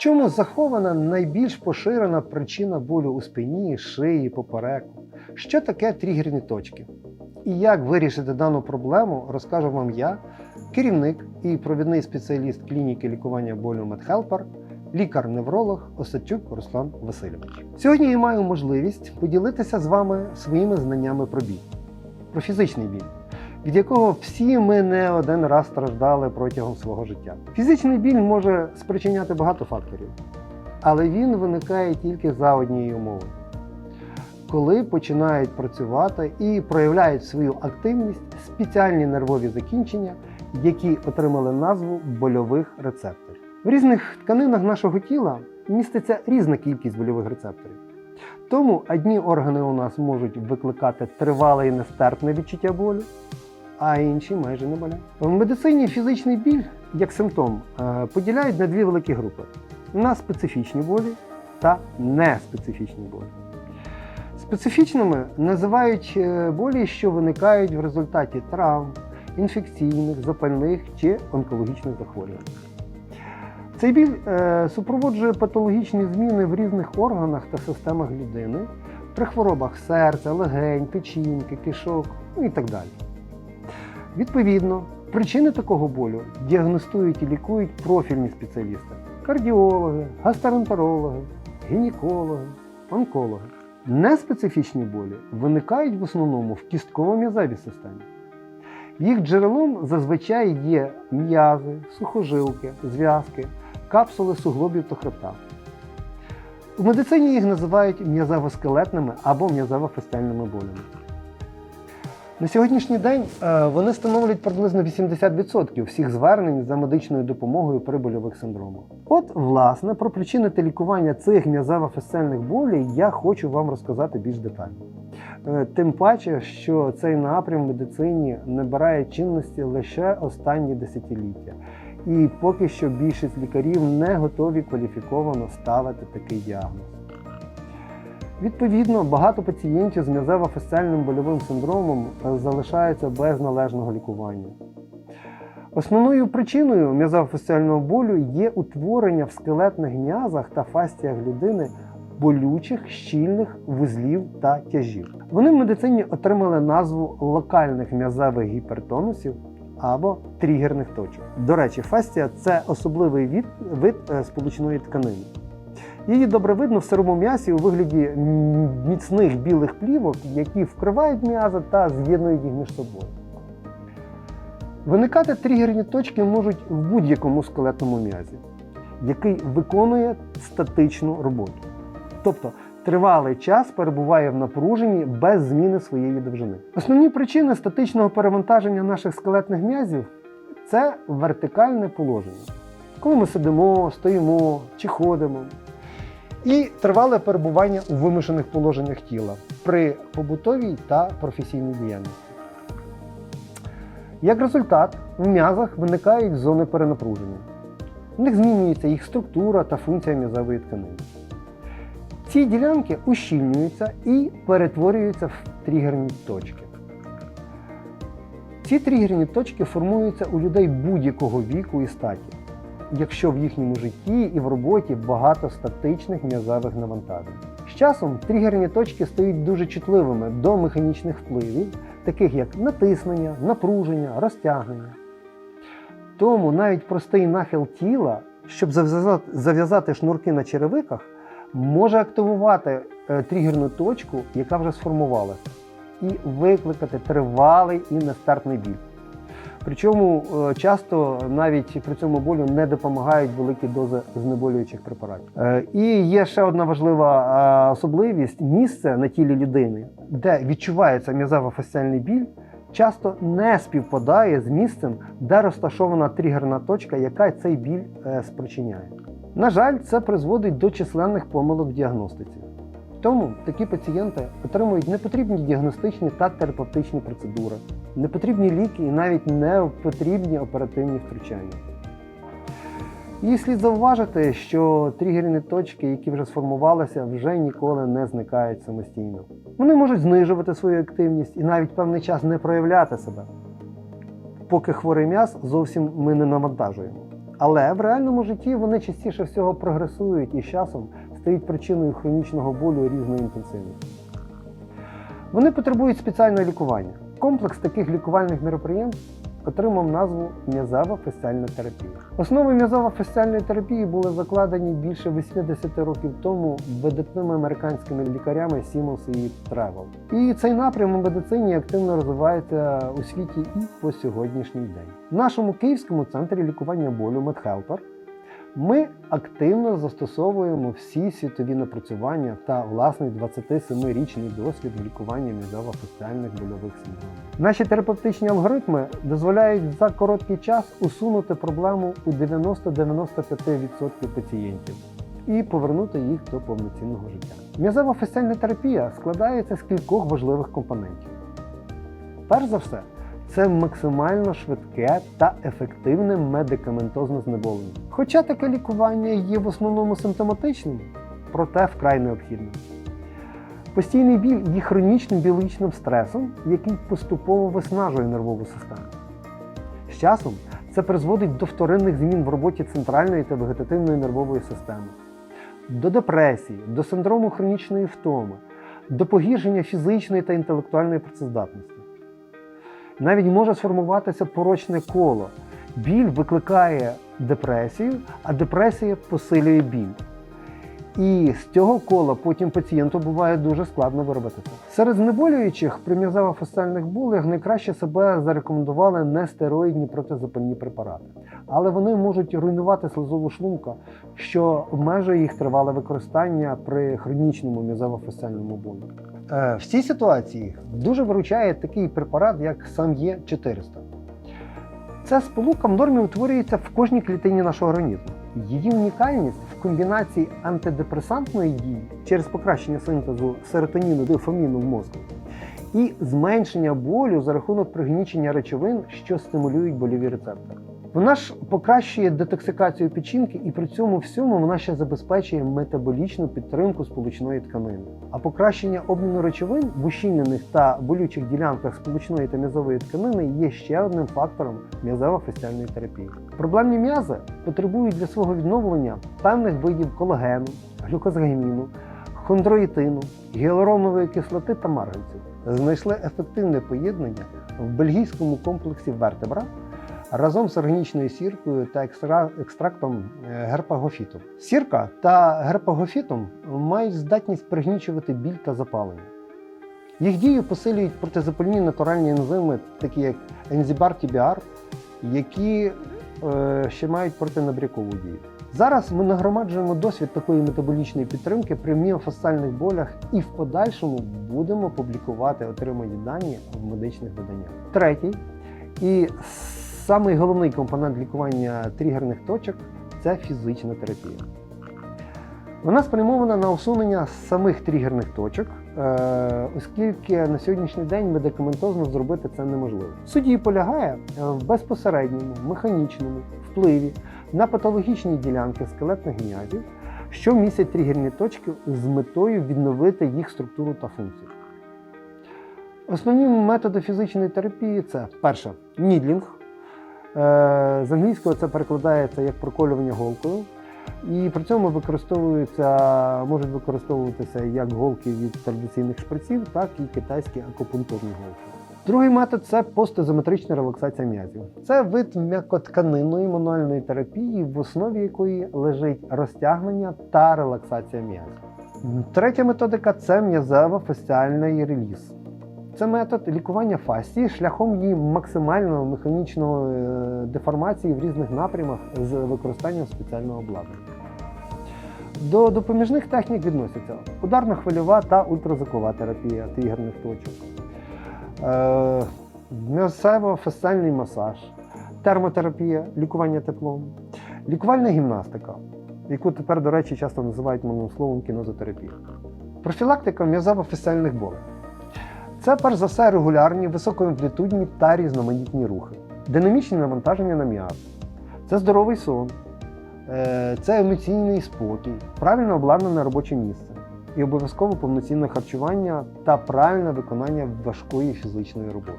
чому захована найбільш поширена причина болю у спині, шиї, попереку? Що таке тригерні точки? І як вирішити дану проблему, розкажу вам я, керівник і провідний спеціаліст клініки лікування болю MedHelper, лікар-невролог Осадчук Руслан Васильович. Сьогодні я маю можливість поділитися з вами своїми знаннями про біль, про фізичний біль, від якого всі ми не один раз страждали протягом свого життя. Фізичний біль може спричиняти багато факторів, але він виникає тільки за однією умови. Коли починають працювати і проявляють свою активність спеціальні нервові закінчення, які отримали назву больових рецепторів. В різних тканинах нашого тіла міститься різна кількість больових рецепторів. Тому одні органи у нас можуть викликати тривале і нестерпне відчуття болю, а інші майже не болять. В медицині фізичний біль як симптом е, поділяють на дві великі групи: на специфічні болі та неспецифічні болі. Специфічними називають е, болі, що виникають в результаті травм, інфекційних, запальних чи онкологічних захворювань. Цей біль е, супроводжує патологічні зміни в різних органах та системах людини при хворобах серця, легень, печінки, кишок і так далі. Відповідно, причини такого болю діагностують і лікують профільні спеціалісти: кардіологи, гастроентерологи, гінекологи, онкологи. Неспецифічні болі виникають в основному в кістково-м'язевій системі. Їх джерелом зазвичай є м'язи, сухожилки, зв'язки, капсули суглобів та хребта. У медицині їх називають м'язево-скелетними або м'язево-фестельними болями. На сьогоднішній день е, вони становлять приблизно 80% всіх звернень за медичною допомогою при больових синдромах. От, власне, про причини та лікування цих м'язево-фасцельних болей я хочу вам розказати більш детально. Е, Тим паче, що цей напрям в медицині набирає чинності лише останні десятиліття. І поки що більшість лікарів не готові кваліфіковано ставити такий діагноз. Відповідно, багато пацієнтів з м'язево-фасціальним больовим синдромом е, залишаються без належного лікування. Основною причиною м'язофасціального болю є утворення в скелетних м'язах та фасціях людини болючих щільних вузлів та тяжів. Вони в медицині отримали назву локальних м'язевих гіпертонусів або тригерних точок. До речі, фасція це особливий від, вид е, сполучної тканини. Її добре видно в сирому м'ясі у вигляді міцних білих плівок, які вкривають м'язи та з'єднують їх між собою. Виникати тригерні точки можуть в будь-якому скелетному м'язі, який виконує статичну роботу. Тобто тривалий час перебуває в напруженні без зміни своєї довжини. Основні причини статичного перевантаження наших скелетних м'язів це вертикальне положення. Коли ми сидимо, стоїмо чи ходимо. І тривале перебування у вимушених положеннях тіла при побутовій та професійній діяльності. Як результат, в м'язах виникають зони перенапруження. В них змінюється їх структура та функція м'язової тканини. Ці ділянки ущільнюються і перетворюються в тригерні точки. Ці тригерні точки формуються у людей будь-якого віку і статі, якщо в їхньому житті і в роботі багато статичних м'язових навантажень. З часом тригерні точки стають дуже чутливими до механічних впливів, таких як натиснення, напруження, розтягнення. Тому навіть простий нахил тіла, щоб зав'язати- шнурки на черевиках, може активувати е, тригерну точку, яка вже сформувалася, і викликати тривалий і нестерпний біль. Причому е, часто навіть при цьому болю не допомагають великі дози знеболюючих препаратів. Е, І є ще одна важлива е, особливість: місце на тілі людини, де відчувається м'язово-фасціальний біль, часто не співпадає з місцем, де розташована тригерна точка, яка цей біль спричиняє. На жаль, це призводить до численних помилок в діагностиці. Тому такі пацієнти отримують непотрібні діагностичні та терапевтичні процедури, непотрібні ліки і навіть непотрібні оперативні втручання. І слід зауважити, що тригерні точки, які вже сформувалися, вже ніколи не зникають самостійно. Вони можуть знижувати свою активність і навіть певний час не проявляти себе, поки хворий м'яз зовсім ми не навантажуємо. Але в реальному житті вони частіше всього прогресують і з часом стають причиною хронічного болю різної інтенсивності. Вони потребують спеціального лікування. Комплекс таких лікувальних мероприємств отримав назву м'язова фасціальна терапія. Основи м'язово-фасціальної терапії були закладені більше 80 років тому видатними американськими лікарями Сімонс і Тревел. І цей напрям у медицині активно розвивається у світі і по сьогоднішній день. В нашому київському центрі лікування болю MedHelper ми активно застосовуємо всі світові напрацювання та власний 27-річний досвід в лікуванні мізово-фасціальних больових синдромів. Наші терапевтичні алгоритми дозволяють за короткий час усунути проблему у 90-95% пацієнтів і повернути їх до повноцінного життя. М'язово-фасціальна терапія складається з кількох важливих компонентів. Перш за все, це максимально швидке та ефективне медикаментозне знеболення. Хоча таке лікування є в основному симптоматичним, проте вкрай необхідним. Постійний біль є хронічним біологічним стресом, який поступово виснажує нервову систему. З часом це призводить до вторинних змін в роботі центральної та вегетативної нервової системи, до депресії, до синдрому хронічної втоми, до погіршення фізичної та інтелектуальної працездатності. Навіть може сформуватися порочне коло. Біль викликає депресію, а депресія посилює біль. І з цього кола потім пацієнту буває дуже складно виробитися. Серед знеболюючих при м'язово-фасціальних болях найкраще себе зарекомендували нестероїдні протизапальні препарати. Але вони можуть руйнувати слизову шлунка, що обмежує їх тривале використання при хронічному м'язово-фасціальному болі. Е, В цій ситуації дуже виручає такий препарат, як сам є 400 Ця сполука в нормі утворюється в кожній клітині нашого організму. Її унікальність в комбінації антидепресантної дії через покращення синтезу серотоніну дофаміну в мозку і зменшення болю за рахунок пригнічення речовин, що стимулюють больові рецептори. Вона ж покращує детоксикацію печінки і при цьому всьому вона ще забезпечує метаболічну підтримку сполучної тканини. А покращення обміну речовин в ущільнених та болючих ділянках сполучної та м'язової тканини є ще одним фактором м'язово-фасціальної терапії. Проблемні м'язи потребують для свого відновлення певних видів колагену, глюкозгаміну, хондроїтину, гіалуронової кислоти та марганцю. Знайшли ефективне поєднання в бельгійському комплексі вертебра разом з органічною сіркою та екстрактом е, герпагофіту. Сірка та герпагофітом мають здатність пригнічувати біль та запалення. Їх дію посилюють протизапальні натуральні ензими, такі як ензібар TBR, які е, ще мають протинабрякову дію. Зараз ми нагромаджуємо досвід такої метаболічної підтримки при міофасциальних болях і в подальшому будемо публікувати отримані дані в медичних виданнях. Третій і самий головний компонент лікування тригерних точок це фізична терапія. Вона спрямована на усунення самих тригерних точок, е, оскільки на сьогоднішній день медикаментозно зробити це неможливо. Її полягає е, в безпосередньому механічному впливі на патологічні ділянки скелетних м'язів, що містять тригерні точки з метою відновити їх структуру та функцію. Основні методи фізичної терапії це перше нідлінг. Е, З англійського це перекладається як проколювання голкою. І при цьому використовуються, можуть використовуватися як голки від традиційних шприців, так і китайські акупунктурні голки. Другий метод це постизометрична релаксація м'язів. Це вид м'якотканинної мануальної терапії, в основі якої лежить розтягнення та релаксація м'язів. Третя методика це м'язево-фасціальний реліз. Це метод лікування фасції шляхом її максимальної механічної е, деформації в різних напрямах з використанням спеціального обладнання. До допоміжних технік відносяться ударно-хвильова та ультразвукова терапія тригерних точок, е, м'язево-фасціальний масаж, термотерапія, лікування теплом, лікувальна гімнастика, яку тепер, до речі, часто називають мовним словом кінозотерапія, профілактика м'язово-фасціальних болей. Це перш за все регулярні, високоамплітудні та різноманітні рухи, динамічні навантаження на м'яз, це здоровий сон, е, це емоційний спокій, правильно обладнане робоче місце. І обов'язково повноцінне харчування та правильне виконання важкої фізичної роботи.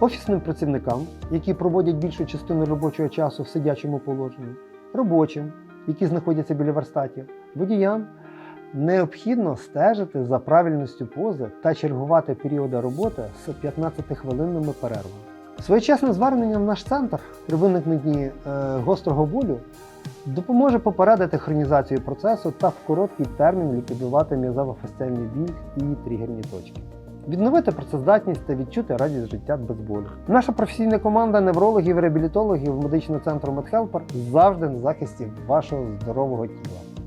Офісним працівникам, які проводять більшу частину робочого часу в сидячому положенні, робочим, які знаходяться біля верстатів, водіям необхідно стежити за правильністю пози та чергувати періоди роботи з 15-хвилинними перервами. Своєчасне звернення в наш центр при виникненні е, гострого болю допоможе попередити хронізацію процесу та в короткий термін ліквідувати м'язово-фасціальний біль і тригерні точки. Відновити працездатність та відчути радість життя без болю. Наша професійна команда неврологів і реабілітологів медичного центру MedHelper завжди на захисті вашого здорового тіла.